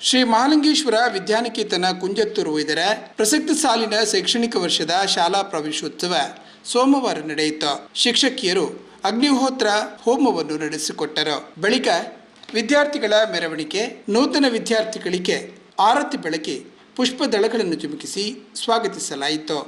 ಶ್ರೀ ಮಹಾಲಿಂಗೇಶ್ವರ ವಿದ್ಯಾನಿಕೇತನ ಕುಂಜತ್ತೂರು ಇದರ ಪ್ರಸಕ್ತ ಸಾಲಿನ ಶೈಕ್ಷಣಿಕ ವರ್ಷದ ಶಾಲಾ ಪ್ರವೇಶೋತ್ಸವ ಸೋಮವಾರ ನಡೆಯಿತು. ಶಿಕ್ಷಕಿಯರು ಅಗ್ನಿಹೋತ್ರ ಹೋಮವನ್ನು ನಡೆಸಿಕೊಟ್ಟರು. ಬಳಿಕ ವಿದ್ಯಾರ್ಥಿಗಳ ಮೆರವಣಿಗೆ, ನೂತನ ವಿದ್ಯಾರ್ಥಿಗಳಿಗೆ ಆರತಿ ಬೆಳಕಿ ಪುಷ್ಪದಳಗಳನ್ನು ಚಿಮುಕಿಸಿ ಸ್ವಾಗತಿಸಲಾಯಿತು.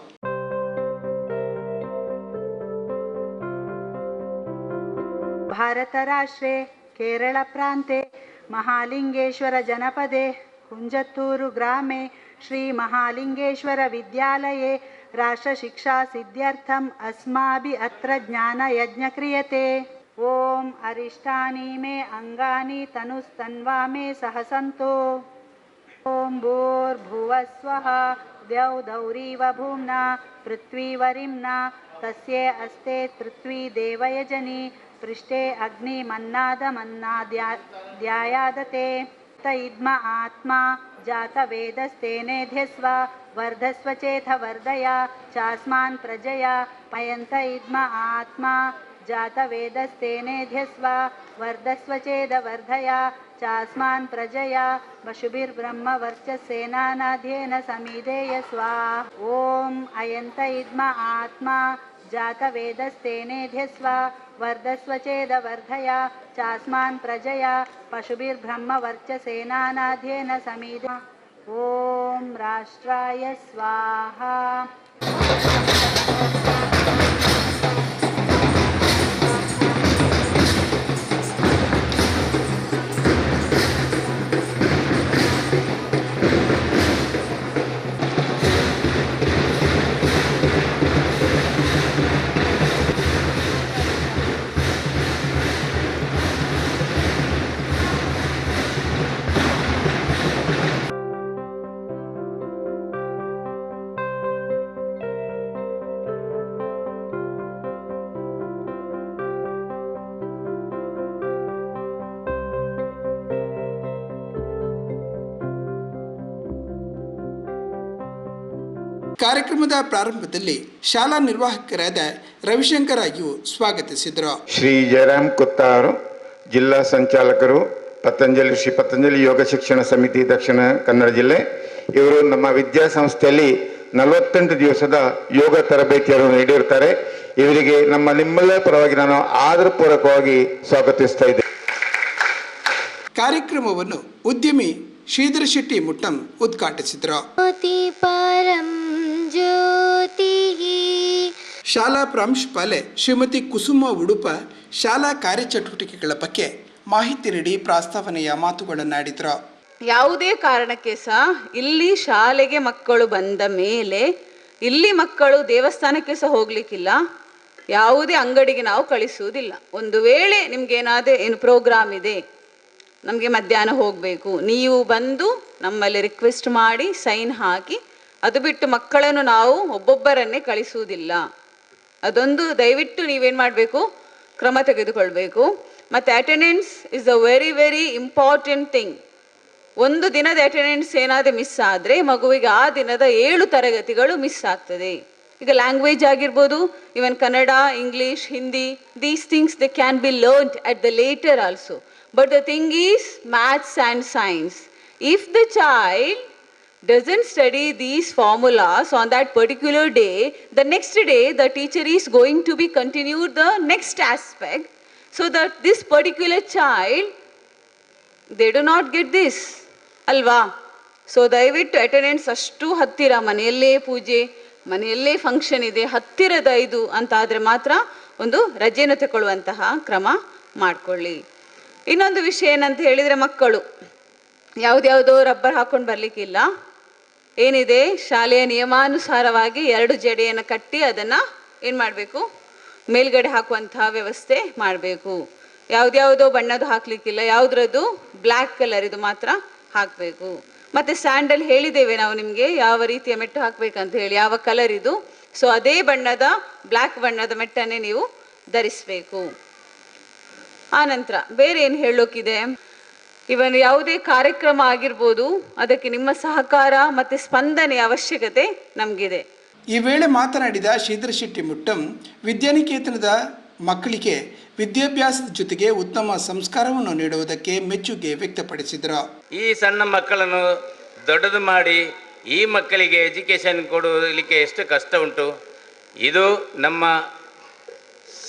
ಭಾರತ ರಾಷ್ಟ್ರೇ, ಕೇರಳ ಪ್ರಾಂತೆ महालिङ्गेश्वरजनपदे कुञ्जत्तूरुग्रामे श्रीमहालिङ्गेश्वरविद्यालये राष्ट्रशिक्षासिद्ध्यर्थम् अस्माभिः अत्र ज्ञानयज्ञ क्रियते। ॐ अरिष्टानि मे अङ्गानि तनुस्तन्वा मे सहसन्तो ॐ भूर्भुवस्वः द्यौ दौरीव भूम्ना पृथ्वीवरिम्ना तस्ये अस्ते पृथ्वी देवयजनि पृष्ठे अग्निमन्नादमन्नाद्या ध्यायादते। त इद्म आत्मा जातवेदस्तेनेध्यस्व वर्धस्व चेथ वर्धया चास्मान् प्रजया पयन्त इद्म आत्मा जातवेदस्तेनेध्यस्व वर्धस्व चेदवर्धया चास्मान् प्रजया पशुभिर्ब्रह्म वर्चस्सेनानाध्येन समीधेय स्वाहा ॐ अयन्त इद्म आत्मा, जातवेदस्तेनेध्यस्व वर्धस्व चेदवर्धया चास्मान् प्रजया पशुभिर्ब्रह्म वर्चसेनानाध्येन समीध ॐ राष्ट्राय स्वाहा। ಕಾರ್ಯಕ್ರಮದ ಪ್ರಾರಂಭದಲ್ಲಿ ಶಾಲಾ ನಿರ್ವಾಹಕರಾದ ರವಿಶಂಕರಾಯು ಸ್ವಾಗತಿಸಿದರು. ಶ್ರೀ ಜಯರಾಮ್ ಕುತ್ತಾರು ಜಿಲ್ಲಾ ಸಂಚಾಲಕರು ಪತಂಜಲಿ ಶ್ರೀ ಪತಂಜಲಿ ಯೋಗ ಶಿಕ್ಷಣ ಸಮಿತಿ ದಕ್ಷಿಣ ಕನ್ನಡ ಜಿಲ್ಲೆ. ಇವರು ನಮ್ಮ ವಿದ್ಯಾಸಂಸ್ಥೆಯಲ್ಲಿ ನಲವತ್ತೆಂಟು ದಿವಸದ ಯೋಗ ತರಬೇತಿಯನ್ನು ನೀಡಿರುತ್ತಾರೆ. ಇವರಿಗೆ ನಮ್ಮ ನಿಮ್ಮಲ್ಲೇ ಪರವಾಗಿ ನಾನು ಆದರ ಪೂರಕವಾಗಿ ಸ್ವಾಗತಿಸ್ತಾ ಇದ್ದೇನೆ. ಕಾರ್ಯಕ್ರಮವನ್ನು ಉದ್ಯಮಿ ಶ್ರೀಧರ ಶೆಟ್ಟಿ ಮುಟ್ಟಂ ಉದ್ಘಾಟಿಸಿದರು ಶಾಲಾ ಪ್ರಾಂಶುಪಾಲೆ ಶ್ರೀಮತಿ ಕುಸುಮ ಉಡುಪ ಶಾಲಾ ಕಾರ್ಯಚಟುವಟಿಕೆಗಳ ಬಗ್ಗೆ ಮಾಹಿತಿ ನೀಡಿ ಪ್ರಾಸ್ತಾವನೆಯ ಮಾತುಗಳನ್ನಾಡಿದರು ಯಾವುದೇ ಕಾರಣಕ್ಕೆ ಸಹ ಇಲ್ಲಿ ಶಾಲೆಗೆ ಮಕ್ಕಳು ಬಂದ ಮೇಲೆ ಇಲ್ಲಿ ಮಕ್ಕಳು ದೇವಸ್ಥಾನಕ್ಕೆ ಸಹ ಹೋಗ್ಲಿಕ್ಕಿಲ್ಲ. ಯಾವುದೇ ಅಂಗಡಿಗೆ ನಾವು ಕಳಿಸುವುದಿಲ್ಲ. ಒಂದು ವೇಳೆ ನಿಮ್ಗೇನಾದರೂ ಏನು ಪ್ರೋಗ್ರಾಮ್ ಇದೆ, ನಮಗೆ ಮಧ್ಯಾಹ್ನ ಹೋಗಬೇಕು, ನೀವು ಬಂದು ನಮ್ಮಲ್ಲಿ ರಿಕ್ವೆಸ್ಟ್ ಮಾಡಿ, ಸೈನ್ ಹಾಕಿ, ಅದು ಬಿಟ್ಟು ಮಕ್ಕಳನ್ನು ನಾವು ಒಬ್ಬೊಬ್ಬರನ್ನೇ ಕಳಿಸುವುದಿಲ್ಲ. ಅದೊಂದು ದಯವಿಟ್ಟು ನೀವೇನು ಮಾಡಬೇಕು? ಕ್ರಮ ತೆಗೆದುಕೊಳ್ಬೇಕು. ಮತ್ತು attendance is a very very important thing ಒಂದು ದಿನದ ಅಟೆಂಡೆನ್ಸ್ ಏನಾದರೂ ಮಿಸ್ ಆದರೆ ಮಗುವಿಗೆ ಆ ದಿನದ ಏಳು ತರಗತಿಗಳು ಮಿಸ್ ಆಗ್ತದೆ. ಈಗ ಲ್ಯಾಂಗ್ವೇಜ್ ಆಗಿರ್ಬೋದು even Kannada English Hindi these things they can be learned at the later also but the thing is maths and science if the child doesn't study these formulas on that particular day, the next day the teacher is going to be continued the next aspect so that this particular child they do not get this ಅಲ್ವಾ so ದಯವಿಟ್ಟು attendance ಅಷ್ಟು ಹತ್ತಿರ ಮನೆಯಲ್ಲೇ ಪೂಜೆ ಮನೆಯಲ್ಲೇ function ಇದೆ ಹತ್ತಿರದ ಇದು ಅಂತ ಆದರೆ ಮಾತ್ರ ಒಂದು ರಜೆಯನ್ನು ತಗೊಳ್ಳುವಂತಹ ಕ್ರಮ ಮಾಡಿಕೊಳ್ಳಿ ಇನ್ನೊಂದು ವಿಷಯ ಏನಂತ ಹೇಳಿದರೆ ಮಕ್ಕಳು ಯಾವುದ್ಯಾವುದೋ ರಬ್ಬರ್ ಹಾಕ್ಕೊಂಡು ಬರಲಿಕ್ಕಿಲ್ಲ ಏನಿದೆ? ಶಾಲೆಯ ನಿಯಮಾನುಸಾರವಾಗಿ ಎರಡು ಜಡೆಯನ್ನು ಕಟ್ಟಿ ಅದನ್ನು ಏನು ಮಾಡಬೇಕು? ಮೇಲ್ಗಡೆ ಹಾಕುವಂತಹ ವ್ಯವಸ್ಥೆ ಮಾಡಬೇಕು. ಯಾವ್ದ್ಯಾವುದೋ ಬಣ್ಣದ್ದು ಹಾಕ್ಲಿಕ್ಕಿಲ್ಲ, ಯಾವುದ್ರದ್ದು ಬ್ಲ್ಯಾಕ್ ಕಲರ್ ಇದು ಮಾತ್ರ ಹಾಕಬೇಕು. ಮತ್ತೆ ಸ್ಯಾಂಡಲ್ ಹೇಳಿದ್ದೇವೆ ನಾವು ನಿಮಗೆ, ಯಾವ ರೀತಿಯ ಮೆಟ್ಟು ಹಾಕಬೇಕಂತ ಹೇಳಿ, ಯಾವ ಕಲರ್ ಇದು. ಸೊ ಅದೇ ಬಣ್ಣದ ಬ್ಲ್ಯಾಕ್ ಬಣ್ಣದ ಮೆಟ್ಟನ್ನೇ ನೀವು ಧರಿಸಬೇಕು. ಆನಂತರ ಬೇರೆ ಏನು ಹೇಳೋಕಿದೆ? ಇವನ್ ಯಾವುದೇ ಕಾರ್ಯಕ್ರಮ ಆಗಿರ್ಬೋದು ಅದಕ್ಕೆ ನಿಮ್ಮ ಸಹಕಾರ ಮತ್ತು ಸ್ಪಂದನೆ ಅವಶ್ಯಕತೆ ನಮಗಿದೆ. ಈ ವೇಳೆ ಮಾತನಾಡಿದ ಶ್ರೀಧರ್ ಶೆಟ್ಟಿ ಮುಟ್ಟಂ ವಿದ್ಯಾನಿಕೇತನದ ಮಕ್ಕಳಿಗೆ ವಿದ್ಯಾಭ್ಯಾಸದ ಜೊತೆಗೆ ಉತ್ತಮ ಸಂಸ್ಕಾರವನ್ನು ನೀಡುವುದಕ್ಕೆ ಮೆಚ್ಚುಗೆ ವ್ಯಕ್ತಪಡಿಸಿದರು. ಈ ಸಣ್ಣ ಮಕ್ಕಳನ್ನು ದೊಡ್ಡದು ಮಾಡಿ ಈ ಮಕ್ಕಳಿಗೆ ಎಜುಕೇಷನ್ ಕೊಡಲಿಕ್ಕೆ ಎಷ್ಟು ಕಷ್ಟ ಉಂಟು? ಇದು ನಮ್ಮ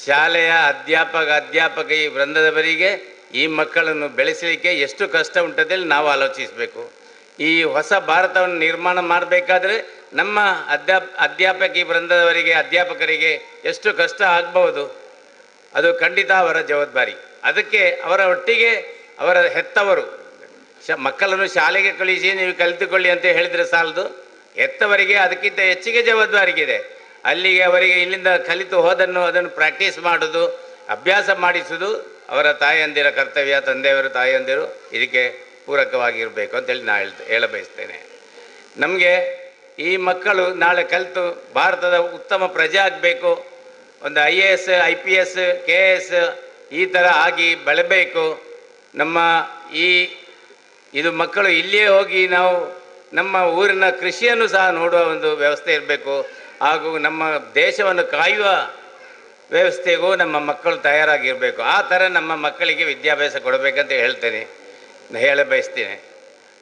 ಶಾಲೆಯ ಅಧ್ಯಾಪಕ ಅಧ್ಯಾಪಕ ಈ ವೃಂದದವರಿಗೆ ಈ ಮಕ್ಕಳನ್ನು ಬೆಳೆಸಲಿಕ್ಕೆ ಎಷ್ಟು ಕಷ್ಟ ಉಂಟದಲ್ಲಿ ನಾವು ಆಲೋಚಿಸಬೇಕು. ಈ ಹೊಸ ಭಾರತವನ್ನು ನಿರ್ಮಾಣ ಮಾಡಬೇಕಾದ್ರೆ ನಮ್ಮ ಅಧ್ಯಾಪ, ಅಧ್ಯಾಪಕಿ ವೃಂದದವರಿಗೆ, ಅಧ್ಯಾಪಕರಿಗೆ ಎಷ್ಟು ಕಷ್ಟ ಆಗ್ಬಹುದು? ಅದು ಖಂಡಿತ ಅವರ ಜವಾಬ್ದಾರಿ. ಅದಕ್ಕೆ ಅವರ ಒಟ್ಟಿಗೆ ಅವರ ಹೆತ್ತವರು, ಶ, ಮಕ್ಕಳನ್ನು ಶಾಲೆಗೆ ಕಳಿಸಿ, ನೀವು ಕಲಿತುಕೊಳ್ಳಿ ಅಂತ ಹೇಳಿದರೆ ಸಾಲದು. ಹೆತ್ತವರಿಗೆ ಅದಕ್ಕಿಂತ ಹೆಚ್ಚಿಗೆ ಜವಾಬ್ದಾರಿಗಿದೆ ಅಲ್ಲಿಗೆ ಅವರಿಗೆ ಇಲ್ಲಿಂದ ಕಲಿತು ಹೋದನ್ನು, ಅದನ್ನು ಪ್ರಾಕ್ಟೀಸ್ ಮಾಡೋದು, ಅಭ್ಯಾಸ ಮಾಡಿಸುವುದು ಅವರ ತಾಯಿಯಂದಿರ ಕರ್ತವ್ಯ, ತಂದೆಯವರ ತಾಯಿಯಂದಿರು ಇದಕ್ಕೆ ಪೂರಕವಾಗಿರಬೇಕು ಅಂತೇಳಿ ನಾ ಹೇಳ್ತ, ಹೇಳ ಬಯಸ್ತೇನೆ. ನಮಗೆ ಈ ಮಕ್ಕಳು ನಾಳೆ ಕಲಿತು ಭಾರತದ ಉತ್ತಮ ಪ್ರಜೆ ಆಗಬೇಕು. ಒಂದು I A S, I P S, K S ಈ ಥರ ಆಗಿ ಬೆಳಬೇಕು. ನಮ್ಮ ಈ ಇದು ಮಕ್ಕಳು ಇಲ್ಲಿಯೇ ಹೋಗಿ ನಾವು ನಮ್ಮ ಊರಿನ ಕೃಷಿಯನ್ನು ಸಹ ನೋಡುವ ಒಂದು ವ್ಯವಸ್ಥೆ ಇರಬೇಕು. ಹಾಗೂ ನಮ್ಮ ದೇಶವನ್ನು ಕಾಯುವ ವ್ಯವಸ್ಥೆಗೂ ನಮ್ಮ ಮಕ್ಕಳು ತಯಾರಾಗಿರಬೇಕು. ಆ ಥರ ನಮ್ಮ ಮಕ್ಕಳಿಗೆ ವಿದ್ಯಾಭ್ಯಾಸ ಕೊಡಬೇಕಂತ ಹೇಳ್ತೇನೆ. ಹೇಳ ಬಯಸ್ತೇನೆ.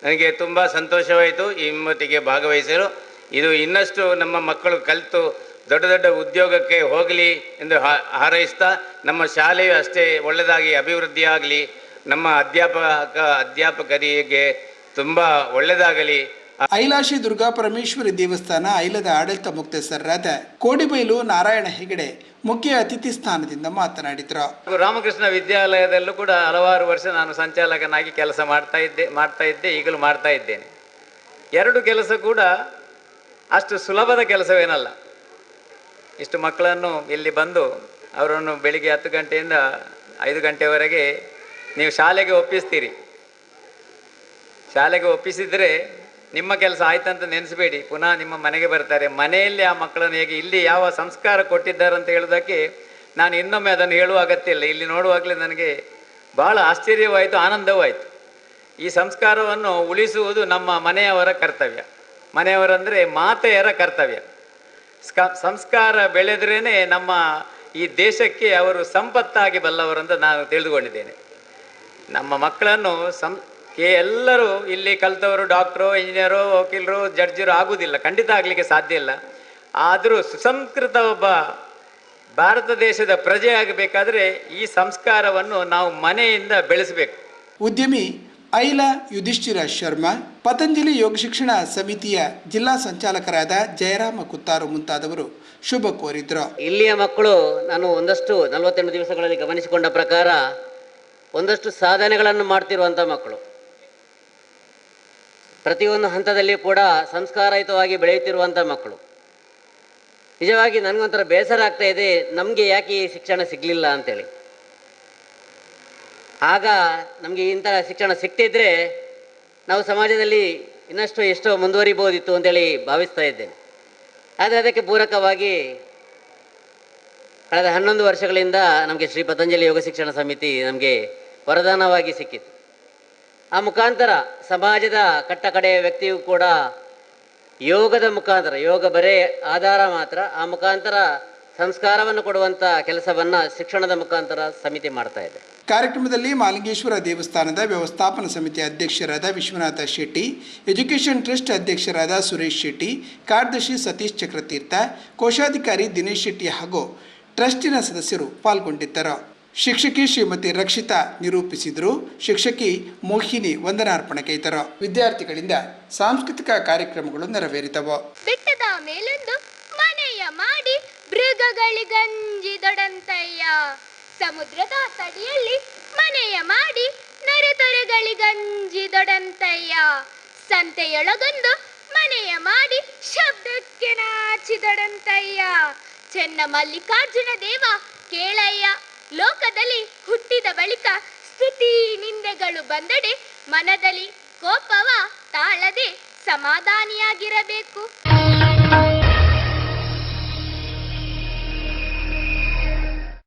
ನನಗೆ ತುಂಬ ಸಂತೋಷವಾಯಿತು. ಈ ಹಿಮ್ಮತಿಗೆ ಭಾಗವಹಿಸಲು. ಇದು ಇನ್ನಷ್ಟು ನಮ್ಮ ಮಕ್ಕಳು ಕಲಿತು ದೊಡ್ಡ ದೊಡ್ಡ ಉದ್ಯೋಗಕ್ಕೆ ಹೋಗಲಿ ಎಂದು ಹಾರೈಸ್ತಾ, ನಮ್ಮ ಶಾಲೆಯು ಅಷ್ಟೇ ಒಳ್ಳೆಯದಾಗಿ ಅಭಿವೃದ್ಧಿಯಾಗಲಿ ನಮ್ಮ ಅಧ್ಯಾಪಕ, ಅಧ್ಯಾಪಕರಿಗೆ ತುಂಬ ಒಳ್ಳೆಯದಾಗಲಿ ಐಲಾಶಿ ದುರ್ಗಾ ಪರಮೇಶ್ವರಿ ದೇವಸ್ಥಾನ, ಐಲದ ಆಡಳಿತ ಮುಕ್ತಸ್ಥರಾದ ಕೋಡಿಬೈಲು ನಾರಾಯಣ ಹೆಗಡೆ ಮುಖ್ಯ ಅತಿಥಿ ಸ್ಥಾನದಿಂದ ಮಾತನಾಡಿದರು. ರಾಮಕೃಷ್ಣ ವಿದ್ಯಾಲಯದಲ್ಲೂ ಕೂಡ ಹಲವಾರು ವರ್ಷ ನಾನು ಸಂಚಾಲಕನಾಗಿ ಕೆಲಸ ಮಾಡ್ತಾ ಇದ್ದೆ ಮಾಡ್ತಾ ಇದ್ದೆ, ಈಗಲೂ ಮಾಡ್ತಾ ಇದ್ದೇನೆ. ಎರಡು ಕೆಲಸ ಕೂಡ ಅಷ್ಟು ಸುಲಭದ ಕೆಲಸವೇನಲ್ಲ. ಇಷ್ಟು ಮಕ್ಕಳನ್ನು ಇಲ್ಲಿ ಬಂದು ಅವರನ್ನು ಬೆಳಿಗ್ಗೆ ಹತ್ತು ಗಂಟೆಯಿಂದ ಐದು ಗಂಟೆವರೆಗೆ ನೀವು ಶಾಲೆಗೆ ಒಪ್ಪಿಸ್ತೀರಿ. ಶಾಲೆಗೆ ಒಪ್ಪಿಸಿದರೆ ನಿಮ್ಮ ಕೆಲಸ ಆಯ್ತಂತ ನೆನೆಸ್ಬೇಡಿ. ಪುನಃ ನಿಮ್ಮ ಮನೆಗೆ ಬರ್ತಾರೆ. ಮನೆಯಲ್ಲಿ ಆ ಮಕ್ಕಳನ್ನು ಹೇಗೆ ಇಲ್ಲಿ ಯಾವ ಸಂಸ್ಕಾರ ಕೊಟ್ಟಿದ್ದಾರೆ ಅಂತ ಹೇಳೋದಕ್ಕೆ ನಾನು ಇನ್ನೊಮ್ಮೆ ಅದನ್ನು ಹೇಳುವ ಅಗತ್ಯ ಇಲ್ಲ ಇಲ್ಲಿ ನೋಡುವಾಗಲೇ ನನಗೆ ಬಹಳ ಆಶ್ಚರ್ಯವಾಯಿತು ಆನಂದವೂ ಆಯಿತು ಈ ಸಂಸ್ಕಾರವನ್ನು ಉಳಿಸುವುದು ನಮ್ಮ ಮನೆಯವರ ಕರ್ತವ್ಯ. ಮನೆಯವರಂದರೆ ಮಾತೆಯರ ಕರ್ತವ್ಯ. ಸ್ಕ, ಸಂಸ್ಕಾರ ಬೆಳೆದ್ರೇ ನಮ್ಮ ಈ ದೇಶಕ್ಕೆ ಅವರು ಸಂಪತ್ತಾಗಿ ಬಲ್ಲವರಂತ ನಾನು ತಿಳಿದುಕೊಂಡಿದ್ದೇನೆ. ನಮ್ಮ ಮಕ್ಕಳನ್ನು ಸಂ ಎಲ್ಲರೂ ಇಲ್ಲಿ ಕಲಿತವರು ಡಾಕ್ಟ್ರು ಇಂಜಿನಿಯರು ವಕೀಲರು ಜಡ್ಜರು ಆಗುವುದಿಲ್ಲ ಖಂಡಿತ ಆಗಲಿಕ್ಕೆ ಸಾಧ್ಯ ಇಲ್ಲ. ಆದರೂ ಸುಸಂಸ್ಕೃತ ಒಬ್ಬ ಭಾರತ ದೇಶದ ಪ್ರಜೆ ಆಗಬೇಕಾದ್ರೆ ಈ ಸಂಸ್ಕಾರವನ್ನು ನಾವು ಮನೆಯಿಂದ ಬೆಳೆಸಬೇಕು. ಉದ್ಯಮಿ ಐಲ ಯುಧಿಷ್ಠಿರ ಶರ್ಮಾ ಪತಂಜಲಿ ಯೋಗ ಶಿಕ್ಷಣ ಸಮಿತಿಯ ಜಿಲ್ಲಾ ಸಂಚಾಲಕರಾದ ಜಯರಾಮ ಕುತ್ತಾರು ಮುಂತಾದವರು ಶುಭ ಕೋರಿದ್ರು. ಇಲ್ಲಿಯ ಮಕ್ಕಳು ನಾನು ಒಂದಷ್ಟು ನಲವತ್ತೆಂಟು ದಿವಸಗಳಲ್ಲಿ ಗಮನಿಸಿಕೊಂಡ ಪ್ರಕಾರ ಒಂದಷ್ಟು ಸಾಧನೆಗಳನ್ನು ಮಾಡ್ತಿರುವಂಥ ಮಕ್ಕಳು. ಪ್ರತಿಯೊಂದು ಹಂತದಲ್ಲಿ ಕೂಡ ಸಂಸ್ಕಾರಯುತವಾಗಿ ಬೆಳೆಯುತ್ತಿರುವಂಥ ಮಕ್ಕಳು. ನಿಜವಾಗಿ ನನಗೊಂಥರ ಬೇಸರ ಆಗ್ತಾ ಇದೆ, ನಮಗೆ ಯಾಕೆ ಈ ಶಿಕ್ಷಣ ಸಿಗಲಿಲ್ಲ ಅಂತೇಳಿ. ಆಗ ನಮಗೆ ಇಂಥ ಶಿಕ್ಷಣ ಸಿಕ್ತಿದ್ರೆ ನಾವು ಸಮಾಜದಲ್ಲಿ ಇನ್ನಷ್ಟು ಎಷ್ಟೋ ಮುಂದುವರಿಬೋದಿತ್ತು ಅಂತೇಳಿ ಭಾವಿಸ್ತಾ ಇದ್ದೇನೆ. ಆದರೆ ಅದಕ್ಕೆ ಪೂರಕವಾಗಿ ಕಳೆದ ಹನ್ನೊಂದು ವರ್ಷಗಳಿಂದ ನಮಗೆ ಶ್ರೀ ಪತಂಜಲಿ ಯೋಗ ಶಿಕ್ಷಣ ಸಮಿತಿ ನಮಗೆ ವರದಾನವಾಗಿ ಸಿಕ್ಕಿತು ಆ ಮುಖಾಂತರ ಸಮಾಜದ ಕಟ್ಟ ಕಡೆಯ ವ್ಯಕ್ತಿಯು ಕೂಡ ಯೋಗದ ಮುಖಾಂತರ, ಯೋಗ ಬರೇ ಆಧಾರ ಮಾತ್ರ, ಆ ಮುಖಾಂತರ ಸಂಸ್ಕಾರವನ್ನು ಕೊಡುವಂತ ಕೆಲಸವನ್ನು ಶಿಕ್ಷಣದ ಮುಖಾಂತರ ಸಮಿತಿ ಮಾಡ್ತಾ ಇದೆ. ಕಾರ್ಯಕ್ರಮದಲ್ಲಿ ಮಾಲಿಂಗೇಶ್ವರ ದೇವಸ್ಥಾನದ ವ್ಯವಸ್ಥಾಪನಾ ಸಮಿತಿ ಅಧ್ಯಕ್ಷರಾದ ವಿಶ್ವನಾಥ ಶೆಟ್ಟಿ, ಎಜುಕೇಷನ್ ಟ್ರಸ್ಟ್ ಅಧ್ಯಕ್ಷರಾದ ಸುರೇಶ್ ಶೆಟ್ಟಿ, ಕಾರ್ಯದರ್ಶಿ ಸತೀಶ್ ಚಕ್ರತೀರ್ಥ, ಕೋಶಾಧಿಕಾರಿ ದಿನೇಶ್ ಶೆಟ್ಟಿ ಹಾಗೂ ಟ್ರಸ್ಟಿನ ಸದಸ್ಯರು ಪಾಲ್ಗೊಂಡಿದ್ದರು. ಶಿಕ್ಷಕಿ ಶ್ರೀಮತಿ ರಕ್ಷಿತಾ ನಿರೂಪಿಸಿದರು. ಶಿಕ್ಷಕಿ ಮೋಹಿನಿ ವಂದನಾರ್ಪಣೆ ಕೈತರು ವಿದ್ಯಾರ್ಥಿಗಳಿಂದ ಸಾಂಸ್ಕೃತಿಕ ಕಾರ್ಯಕ್ರಮಗಳು ನೆರವೇರಿತವು ಬೆಟ್ಟದ ಮೇಲೊಂದು ಮನೆಯ ಮಾಡಿ ಮೃಗಗಳಿಗಂಜಿದೊಡಂತಯ್ಯ ಸಮುದ್ರದ ತಡಿಯಲ್ಲಿ ಮನೆಯ ಮಾಡಿ ನರೆತೊರೆಗಳಿಗಂಜಿದೊಡಂತಯ್ಯ ಸಂತೆಯೊಳಗೊಂದು ಮನೆಯ ಮಾಡಿ ಶಬ್ದಕ್ಕೆ ನಾಚಿದೊಡಂತಯ್ಯ ಚೆನ್ನ ಮಲ್ಲಿಕಾರ್ಜುನ ದೇವ ಕೇಳಯ್ಯ ಲೋಕದಲ್ಲಿ ಹುಟ್ಟಿದ ಬಳಿಕ ಸ್ತುತಿ ನಿಂದೆಗಳು ಬಂದಡೆ ಮನದಲ್ಲಿ ಕೋಪವ ತಾಳದೆ ಸಮಾಧಾನಿಯಾಗಿರಬೇಕು.